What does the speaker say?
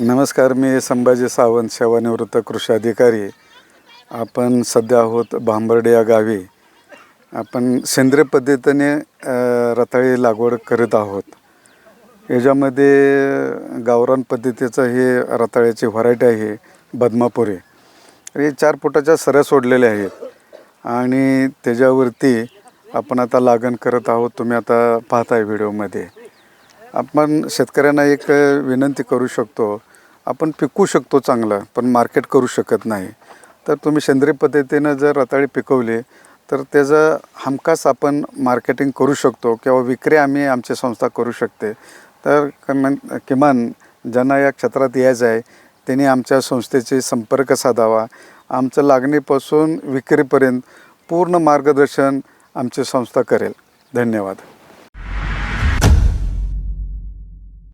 नमस्कार मी संभाजी सावंत सेवानिवृत्त कृषी अधिकारी. आपण सध्या आहोत भांबर्डे या गावी. आपण सेंद्रिय पद्धतीने रताळी लागवड करीत आहोत. याच्यामध्ये गावरान पद्धतीचं हे रताळ्याची व्हरायटी आहे बदमापुरी. हे चार फुटाच्या सऱ्या सोडलेल्या आहेत. आणि त्याच्यावरती आपण आता लागण करत आहोत तुम्ही आता पाहताय व्हिडिओमध्ये. आपण शेतकऱ्यांना एक विनंती करू शकतो आपण पिकू शकतो चांगलं पण मार्केट करू शकत नाही. तर तुम्ही सेंद्रिय पद्धतीनं जर रताळी पिकवली तर त्याचं हमखास आपण मार्केटिंग करू शकतो किंवा विक्री आम्ही आमची संस्था करू शकते. तर कमान किमान ज्यांना या क्षेत्रात यायचं आहे त्यांनी आमच्या संस्थेशी संपर्क साधावा. आमचं लागणीपासून विक्रीपर्यंत पूर्ण मार्गदर्शन आमची संस्था करेल. धन्यवाद.